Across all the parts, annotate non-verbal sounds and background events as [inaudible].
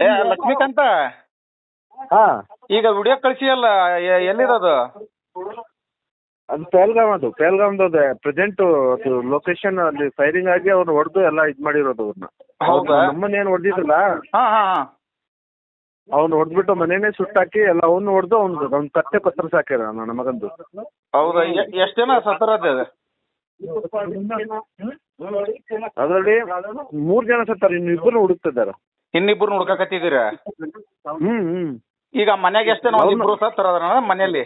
ಏ ಲಕ್ಷ್ಮೀಕಾಂತ? ಹಾ. ಈಗ ವಿಡಿಯೋ ಕಳ್ಸಿಯಲ್ಲ ಅಲ್ಲ ಎಲ್ಲಿರೋದು? ಅದು ಪೇಲ್ಗಾಮ್ ಅದು ಪೆಹಲ್ಗಾಮ್ದು. ಅದೇ ಪ್ರೆಸೆಂಟ್ ಅದು ಲೊಕೇಶನ್ ಅಲ್ಲಿ ಫೈರಿಂಗ್ ಆಗಿ ಅವ್ರು ಹೊಡೆದು ಎಲ್ಲ ಇದು ಮಾಡಿರೋದು ಅವ್ರನ್ನ ಹೌದಾ? ನಮ್ಮನ್ನ ಏನು ಹೊಡೆದಿದ್ರಲ್ಲ? ಹಾ ಹಾ ಹಾ. ಅವ್ನು ಹೊಡೆದ್ಬಿಟ್ಟು ಮನೇನೆ ಸುಟ್ಟಾಕಿ ಎಲ್ಲ ಅವ್ನು ಹೊಡೆದು ಅವ್ನು ಅವ್ನ ಕತ್ತೆ ಪತ್ರ ಸಾಕ್ಯಾರ ನನ್ನ ಮಗಂದು ಹೌದಾ? ಎಷ್ಟು ಜನ ಅದರಲ್ಲಿ ಮೂರ್ ಜನ ಸತ್ತಾರೆ ಇನ್ನು ಇಬ್ಬರು ಹುಡುಕ್ತಿದ್ದಾರೆ. ಇನ್ನಿಬ್ರು ಹುಡ್ಕಾಕತ್ತಿದ್ದೀರ ಹ್ಮ್ ಹ್ಮ್. ಈಗ ಮನ್ಯಾಗ ಎಷ್ಟೇ ಜನ ಒಂದ್ ಇಬ್ರು ಸತ್ತರ ಮನೆಯಲ್ಲಿ?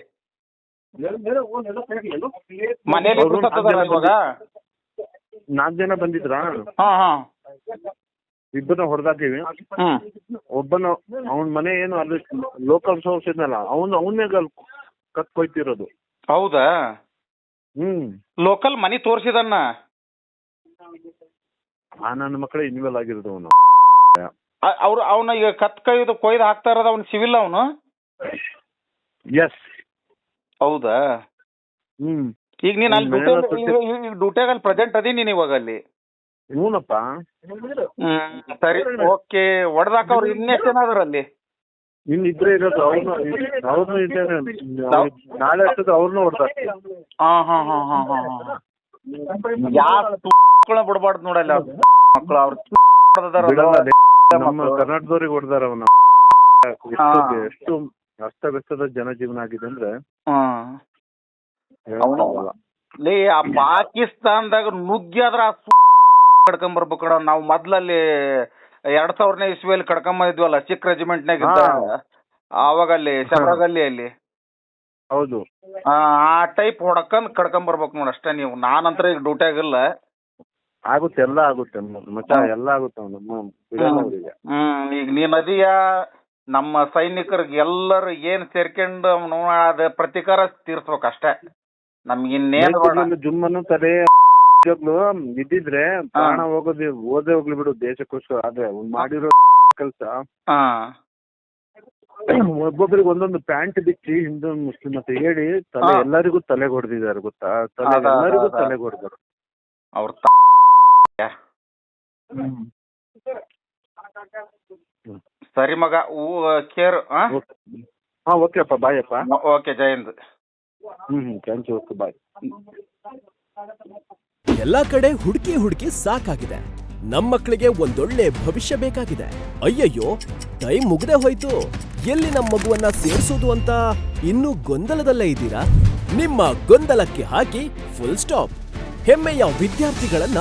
ಮನೆಯಲ್ಲಿ ಇಬ್ರು ಸತ್ತದಾರ ಜನ ಇವಾಗ? ನಾಲ್ಕು ಜನ ಬಂದಿದ್ರಾ? ಹಾ ಹಾ. ಇಬ್ಬರನ್ನ ಹೊಡೆದಾಕಿವಿ. ಹ್ಮ್. ಒಬ್ಬನ ಅವನ ಮನೆ ಏನು ಅಲ್ಲಿ ಲೋಕಲ್ ಸೋರ್ಸ್ ಇದ್ನಲ್ಲ ಅವನು ಅವನೇ ಕತ್ ಕೊಯ್ತಿರೋದು. ಹೌದಾ? ಹ್ಮ್. ಲೋಕಲ್ ಮನಿ ತೋರ್ಸಿದನ್ನ? ಆ ನನ್ನ ಮಕ್ಕಳೇ ಇನ್ವೆಲ್ ಆಗಿರೋದು ಅವನು. ಅವ್ರು ಅವನ ಈಗ ಕತ್ ಕೈದು ಕೊಯ್ದು ಹಾಕ್ತಾ ಇರೋದು ಅವ್ನು ಸಿವಿಲ್ ಅವನು? ಎಸ್ ಹೌದಾ? ಹ್ಮ್. ಈಗ ನೀನ್ ಅಲ್ಲಿ ಡ್ಯೂಟಿ ಈಗ ಡ್ಯೂಟಿಯಾಗ ಅಲ್ಲಿ ಪ್ರೆಸೆಂಟ್ ಅದೀನಿ ನೀನ್ ಇವಾಗ ಅಲ್ಲಿ. ಹ್ಞೂನಪ್ಪ ಹ್ಮ್ ಸರಿ ಓಕೆ. ಹೊಡೆದಾಕವ್ರು ಇನ್ನೆಷ್ಟು ಜನ ಅದಾರ ಅಲ್ಲಿ? ಇನ್ ಇಬ್ರೇ ಇರೋದು ಅವ್ರನ್ನ ಅವ್ರನ್ನೂ ಇದ್ದೇನೆ ನಾಳೆ ಅಷ್ಟೊತ್ತು ಅವ್ರನ್ನೂ ಹೊಡೆದಾಕ್ತೀವಿ ಹಾ ಹಾ ಹಾ ಹಾ ಹಾ ಮಕ್ಕಳ ಬಿಡಬಾರ್ದು ನೋಡಲ್ಲ ಮಕ್ಕಳು ಅವ್ರ. ನಮ್ಮ ಕರ್ನಾಟಕದವ್ರಿಗೆ ಹೊಡೆದಾರ ಅವನ. ಎಷ್ಟು ಅಸ್ತವ್ಯಸ್ತದ ಜನಜೀವನ ಆಗಿದೆ ಅಂದ್ರೆ. ಲೇ ಆ ಪಾಕಿಸ್ತಾನದಾಗ ನುಗ್ಗಿ ಆದ್ರ ಕಡ ಕಡ್ಕೊಂಡ್ ಬರ್ಬೇಕಡ ನಾವು ಮೊದ್ಲಲ್ಲಿ ಎರಡ್ ಸಾವಿರನೇ ಇಸ್ವಿಯಲ್ಲಿ ಕಡ್ಕೊಂಡ್ ಬಂದಿದ್ವಲ್ಲ ಚಿಕ್ಕ ರೆಜಿಮೆಂಟ್ನಾಗ ನಾಗ ಅವಾಗ ಅಲ್ಲಿ ಅಲ್ಲಿ? ಹೌದು. ಆ ಟೈಪ್ ಹೊಡ್ಕೊಂಡ್ ಕಡ್ಕೊಂಡ್ ಬರ್ಬೇಕು ನೋಡಿ ಅಷ್ಟೇ ನೀವು. ನಾನಂತರ ಈಗ ಡ್ಯೂಟಿಯಾಗಿಲ್ಲ ಆಗುತ್ತೆ ಎಲ್ಲ ಆಗುತ್ತೆ ಮಠ ಎಲ್ಲ ಆಗುತ್ತೆ ನಮ್ಮ ಬಿಡಲ್ಲ ಅವ್ರಿಗೆ ಹ್ಮ್ ಈಗ ನೀ ನದಿಯ ನಮ್ಮ ಸೈನಿಕರಿಗೆ ಎಲ್ಲರೂ ಏನ್ ಸೇರ್ಕೊಂಡು ಅವ್ನು ಅದ ಪ್ರತಿಕಾರ ತೀರ್ಸ್ಬೇಕು ಅಷ್ಟೇ ನಮ್ಗೆ ಇನ್ನೇನು ಬೇಡ. ಮೈಸೂರಲ್ಲಿ ಜುಮ್ಮನ್ನು ತಲೆ [laughs] ನಿಜವಾಗ್ಲೂ ಇದ್ದಿದ್ರೆ ಪ್ರಾಣ ಹೋಗೋದು ಓದೇ ಹೋಗ್ಲಿ ಬಿಡು ದೇಶಕ್ಕೋಸ್ಕರ. ಆದ್ರೆ ಅವ್ನ್ ಮಾಡಿರೋ [laughs] ಕೆಲಸ. ಹಾ. [clears throat] ಒಬ್ಬೊಬ್ಬರಿಗೆ ಒಂದೊಂದು ಪ್ಯಾಂಟ್ ಬಿಚ್ಚಿ ಹಿಂದೂ ಮುಸ್ಲಿಂ ಅಂತ ಹೇಳಿ ತಲೆ ಹಾ. ಎಲ್ಲರಿಗೂ ತಲೆ ಹೊಡೆದಿದ್ದಾರೆ ಗೊತ್ತಾ? ತಲೆ ಅದ, ಅದ, ಎಲ್ಲರಿಗೂ ಅದ. ತಲೆ ಹೊಡೆದರು. ಅವ್ರ ಸರಿ ಮಗ ಕೇರ್ ಹಾ ಓಕೆ ಅಪ್ಪ ಬಾಯ್ ಅಪ್ಪ. Okay Jayanth. Thank you okay bye. ಎಲ್ಲಾ ಕಡೆ ಹುಡುಕಿ ಹುಡುಕಿ ಸಾಕಾಗಿದೆ. ನಮ್ಮ ಮಕ್ಕಳಿಗೆ ಒಂದೊಳ್ಳೆ ಭವಿಷ್ಯ ಬೇಕಾಗಿದೆ. ಅಯ್ಯಯ್ಯೋ ಟೈಮ್ ಮುಗ್ದೇ ಹೋಯ್ತು. ಎಲ್ಲಿ ನಮ್ಮ ಮಗುವನ್ನ ಸೇರಿಸೋದು ಅಂತ ಇನ್ನೂ ಗೊಂದಲದಲ್ಲೇ ಇದ್ದೀರಾ? ನಿಮ್ಮ ಗೊಂದಲಕ್ಕೆ ಹಾಕಿ ಫುಲ್ ಸ್ಟಾಪ್ ಹೆಮ್ಮೆಯ ವಿದ್ಯಾರ್ಥಿಗಳನ್ನ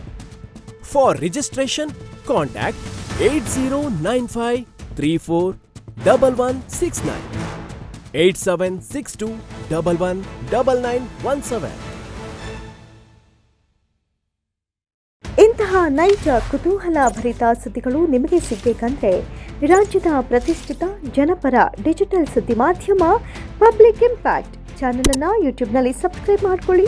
Six two double one double nine one seven ಇಂತಹ ನೈಜ ಕುತೂಹಲ ಭರಿತ ಸುದ್ದಿಗಳು ನಿಮಗೆ ಸಿಗಬೇಕಂದ್ರೆ ರಾಜ್ಯದ ಪ್ರತಿಷ್ಠಿತ ಜನಪರ ಡಿಜಿಟಲ್ ಸುದ್ದಿ ಮಾಧ್ಯಮ ಪಬ್ಲಿಕ್ ಇಂಪ್ಯಾಕ್ಟ್ ಚಾನಲನ್ನು ಯೂಟ್ಯೂಬ್ನಲ್ಲಿ ಸಬ್ಸ್ಕ್ರೈಬ್ ಮಾಡ್ಕೊಳ್ಳಿ.